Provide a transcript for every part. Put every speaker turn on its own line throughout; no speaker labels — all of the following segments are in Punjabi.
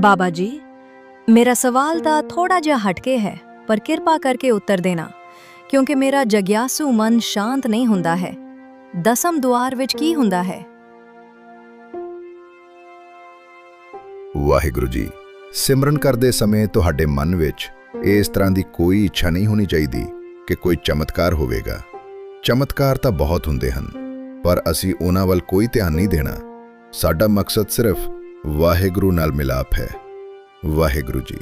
ਬਾਬਾ ਜੀ, ਮੇਰਾ ਸਵਾਲ ਤਾਂ ਥੋੜਾ ਜਿਹਾ ਹਟਕੇ ਹੈ, ਪਰ ਕਿਰਪਾ ਕਰਕੇ ਉੱਤਰ ਦੇਣਾ, ਕਿਉਂਕਿ ਮੇਰਾ ਜਗਿਆਸੂ ਮਨ ਸ਼ਾਂਤ ਨਹੀਂ ਹੁੰਦਾ ਹੈ। ਦਸਮ ਦੁਆਰ ਵਿੱਚ ਕੀ ਹੁੰਦਾ ਹੈ?
ਵਾਹਿਗੁਰੂ ਜੀ, ਸਿਮਰਨ ਕਰਦੇ ਸਮੇਂ ਤੁਹਾਡੇ ਮਨ ਵਿੱਚ ਇਸ ਤਰ੍ਹਾਂ ਦੀ ਕੋਈ ਇੱਛਾ ਨਹੀਂ ਹੋਣੀ ਚਾਹੀਦੀ ਕਿ ਕੋਈ ਚਮਤਕਾਰ ਹੋਵੇਗਾ। ਚਮਤਕਾਰ ਤਾਂ ਬਹੁਤ ਹੁੰਦੇ ਹਨ, ਪਰ ਅਸੀਂ ਉਹਨਾਂ ਵੱਲ ਕੋਈ ਧਿਆਨ ਨਹੀਂ ਦੇਣਾ। ਸਾਡਾ ਮਕਸਦ ਸਿਰਫ ਵਾਹਿਗੁਰੂ ਨਾਲ ਮਿਲਾਪ ਹੈ। ਵਾਹਿਗੁਰੂ ਜੀ,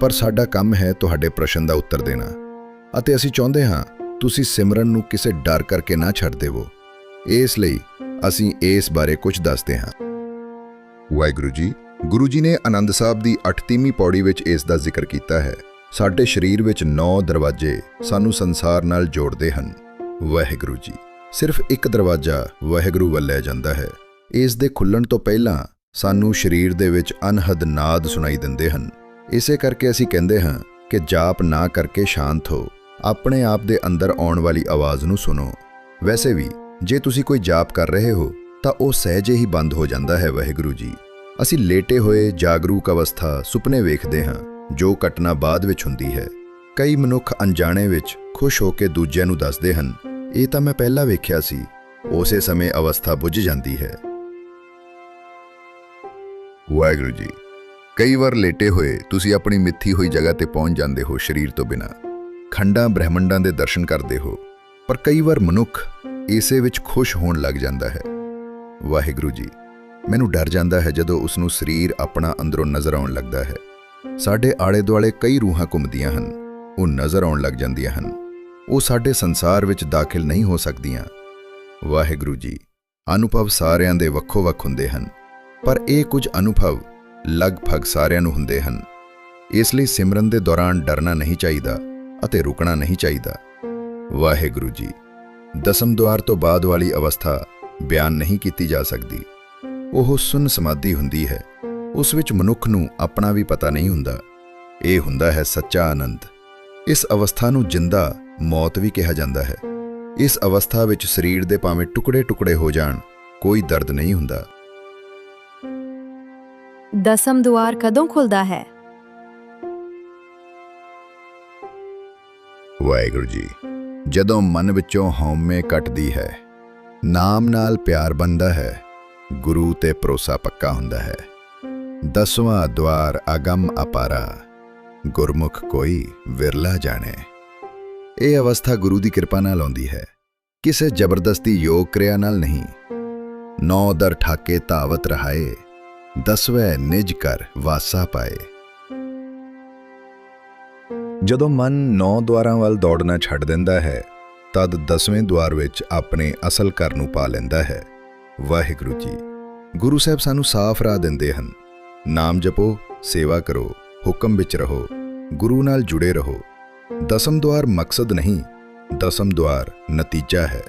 ਪਰ ਸਾਡਾ ਕੰਮ ਹੈ ਤੁਹਾਡੇ ਪ੍ਰਸ਼ਨ ਦਾ ਉੱਤਰ ਦੇਣਾ। ਅਤੇ ਅਸੀਂ ਚਾਹੁੰਦੇ ਹਾਂ, ਤੁਸੀਂ ਸਿਮਰਨ ਨੂੰ ਕਿਸੇ ਡਰ ਕਰਕੇ ਨਾ ਛੱਡ ਦੇਵੋ। ਇਸ ਲਈ ਅਸੀਂ ਇਸ ਬਾਰੇ ਕੁਝ ਦੱਸਦੇ ਹਾਂ। ਵਾਹਿਗੁਰੂ ਜੀ, ਗੁਰੂ ਜੀ ਨੇ ਆਨੰਦ ਸਾਹਿਬ ਦੀ 38ਵੀਂ ਪੌੜੀ ਵਿੱਚ ਇਸ ਦਾ ਜ਼ਿਕਰ ਕੀਤਾ ਹੈ। ਸਾਡੇ ਸਰੀਰ ਵਿੱਚ 9 ਦਰਵਾਜ਼ੇ ਸਾਨੂੰ ਸੰਸਾਰ ਨਾਲ ਜੋੜਦੇ ਹਨ। ਵਾਹਿਗੁਰੂ ਜੀ, ਸਿਰਫ ਇੱਕ ਦਰਵਾਜ਼ਾ ਵਾਹਿਗੁਰੂ ਵੱਲ ਲੈ ਜਾਂਦਾ ਹੈ। ਇਸ ਦੇ ਖੁੱਲਣ ਤੋਂ ਪਹਿਲਾਂ ਸਾਨੂੰ ਸਰੀਰ ਦੇ ਵਿੱਚ ਅਨਹਦ ਨਾਦ ਸੁਣਾਈ ਦਿੰਦੇ ਹਨ। ਇਸੇ ਕਰਕੇ ਅਸੀਂ ਕਹਿੰਦੇ ਹਾਂ ਕਿ ਜਾਪ ਨਾ ਕਰਕੇ ਸ਼ਾਂਤ ਹੋ। ਆਪਣੇ ਆਪ ਦੇ ਅੰਦਰ ਆਉਣ ਵਾਲੀ ਆਵਾਜ਼ ਨੂੰ ਸੁਣੋ। ਵੈਸੇ ਵੀ, ਜੇ ਤੁਸੀਂ ਕੋਈ ਜਾਪ ਕਰ ਰਹੇ ਹੋ, ਤਾਂ ਉਹ ਸਹਿਜੇ ਹੀ ਬੰਦ ਹੋ ਜਾਂਦਾ ਹੈ, ਵਾਹਿਗੁਰੂ ਜੀ। ਅਸੀਂ ਲੇਟੇ ਹੋਏ, ਜਾਗਰੂਕ ਅਵਸਥਾ ਸੁਪਨੇ ਵੇਖਦੇ ਹਾਂ, ਜੋ ਘਟਨਾ ਬਾਅਦ ਵਿੱਚ ਹੁੰਦੀ ਹੈ। ਕਈ ਮਨੁੱਖ ਅਣਜਾਣੇ ਵਿੱਚ ਖੁਸ਼ ਹੋ ਕੇ ਦੂਜਿਆਂ ਨੂੰ ਦੱਸਦੇ ਹਨ, ਇਹ ਤਾਂ ਮੈਂ ਪਹਿਲਾਂ ਵੇਖਿਆ ਸੀ। ਉਸੇ ਸਮੇਂ ਅਵਸਥਾ ਬੁੱਝ ਜਾਂਦੀ ਹੈ। ਵਾਹਿਗੁਰੂ ਜੀ। ਕਈ ਵਾਰ ਲੇਟੇ ਹੋਏ ਤੁਸੀਂ ਆਪਣੀ ਮਿੱਥੀ ਹੋਈ ਜਗ੍ਹਾ ਤੇ ਪਹੁੰਚ ਜਾਂਦੇ ਹੋ ਸਰੀਰ ਤੋਂ ਬਿਨਾ। ਖੰਡਾਂ ਬ੍ਰਹਿਮੰਡਾਂ ਦੇ ਦਰਸ਼ਨ ਕਰਦੇ ਹੋ, ਪਰ ਕਈ ਵਾਰ ਮਨੁੱਖ ਇਸੇ ਵਿੱਚ ਖੁਸ਼ ਹੋਣ ਲੱਗ ਜਾਂਦਾ ਹੈ। ਵਾਹਿਗੁਰੂ ਜੀ, ਮੈਨੂੰ ਡਰ ਜਾਂਦਾ ਹੈ ਜਦੋਂ ਉਸ ਨੂੰ ਸਰੀਰ ਆਪਣਾ ਅੰਦਰੋਂ ਨਜ਼ਰ ਆਉਣ ਲੱਗਦਾ ਹੈ। ਸਾਡੇ ਆਲੇ ਦੁਆਲੇ ਕਈ ਰੂਹਾਂ ਘੁੰਮਦੀਆਂ ਹਨ, ਉਹ ਨਜ਼ਰ ਆਉਣ ਲੱਗ ਜਾਂਦੀਆਂ ਹਨ। ਉਹ ਸਾਡੇ ਸੰਸਾਰ ਵਿੱਚ ਦਾਖਲ ਨਹੀਂ ਹੋ ਸਕਦੀਆਂ। ਵਾਹਿਗੁਰੂ ਜੀ, ਅਨੁਭਵ ਸਾਰਿਆਂ ਦੇ ਵੱਖੋ ਵੱਖ ਹੁੰਦੇ ਹਨ। ਪਰ ਇਹ ਕੁਝ ਅਨੁਭਵ ਲਗਭਗ ਸਾਰਿਆਂ ਨੂੰ ਹੁੰਦੇ ਹਨ। ਇਸ ਲਈ ਸਿਮਰਨ ਦੇ ਦੌਰਾਨ ਡਰਨਾ ਨਹੀਂ ਚਾਹੀਦਾ ਅਤੇ ਰੁਕਣਾ ਨਹੀਂ ਚਾਹੀਦਾ। ਵਾਹਿਗੁਰੂ ਜੀ, ਦਸਮ ਦੁਆਰ ਤੋਂ ਬਾਅਦ ਵਾਲੀ ਅਵਸਥਾ ਬਿਆਨ ਨਹੀਂ ਕੀਤੀ ਜਾ ਸਕਦੀ। ਉਹ ਸੁਨ ਸਮਾਧੀ ਹੁੰਦੀ ਹੈ। ਉਸ ਵਿੱਚ ਮਨੁੱਖ ਨੂੰ ਆਪਣਾ ਵੀ ਪਤਾ ਨਹੀਂ ਹੁੰਦਾ। ਇਹ ਹੁੰਦਾ ਹੈ ਸੱਚਾ ਆਨੰਦ। ਇਸ ਅਵਸਥਾ ਨੂੰ ਜਿੰਦਾ ਮੌਤ ਵੀ ਕਿਹਾ ਜਾਂਦਾ ਹੈ। ਇਸ ਅਵਸਥਾ ਵਿੱਚ ਸਰੀਰ ਦੇ ਭਾਵੇਂ ਟੁਕੜੇ-ਟੁਕੜੇ ਹੋ ਜਾਣ, ਕੋਈ ਦਰਦ ਨਹੀਂ ਹੁੰਦਾ।
ਦਸਮ ਦੁਆਰ ਕਦੋਂ ਖੁੱਲਦਾ ਹੈ?
ਵਾਹਿਗੁਰੂ ਜੀ, ਜਦੋਂ ਮਨ ਵਿੱਚੋਂ ਹਉਮੈ ਕੱਟਦੀ ਹੈ, ਨਾਮ ਨਾਲ ਪਿਆਰ ਬੰਦਾ ਹੈ, ਗੁਰੂ ਤੇ ਭਰੋਸਾ ਪੱਕਾ ਹੁੰਦਾ ਹੈ। ਦਸਵਾਂ ਦਵਾਰ ਅਗੰਮ ਅਪਾਰਾ, ਗੁਰਮੁਖ ਕੋਈ ਵਿਰਲਾ ਜਾਣੇ। ਇਹ ਅਵਸਥਾ ਗੁਰੂ ਦੀ ਕਿਰਪਾ ਨਾਲ ਆਉਂਦੀ ਹੈ। ਕਿਸੇ ਜ਼ਬਰਦਸਤੀ ਯੋਗ ਕਿਰਿਆ ਨਾਲ ਨਹੀਂ। ਨੌ ਦਰ ਠਾਕੇ ਧਾਵਤ ਰਹਾਏ ਦਸਵੇਂ ਨਿਜ ਕਰ ਵਾਸਾ ਪਾਏ। ਜਦੋਂ ਮਨ ਨੌ ਦੁਆਰਾਂ ਵੱਲ ਦੌੜਨਾ ਛੱਡ ਦਿੰਦਾ ਹੈ, ਤਦ ਦਸਵੇਂ ਦੁਆਰ ਵਿੱਚ ਆਪਣੇ ਅਸਲ ਘਰ ਨੂੰ ਪਾ ਲੈਂਦਾ ਹੈ। ਵਾਹਿਗੁਰੂ ਜੀ, ਗੁਰੂ ਸਾਹਿਬ ਸਾਨੂੰ ਸਾਫ਼ ਰਾਹ ਦਿੰਦੇ ਹਨ। ਨਾਮ ਜਪੋ, ਸੇਵਾ ਕਰੋ, ਹੁਕਮ ਵਿੱਚ ਰਹੋ, ਗੁਰੂ ਨਾਲ ਜੁੜੇ ਰਹੋ। ਦਸਮ ਦੁਆਰ ਮਕਸਦ ਨਹੀਂ, ਦਸਮ ਦੁਆਰ ਨਤੀਜਾ ਹੈ।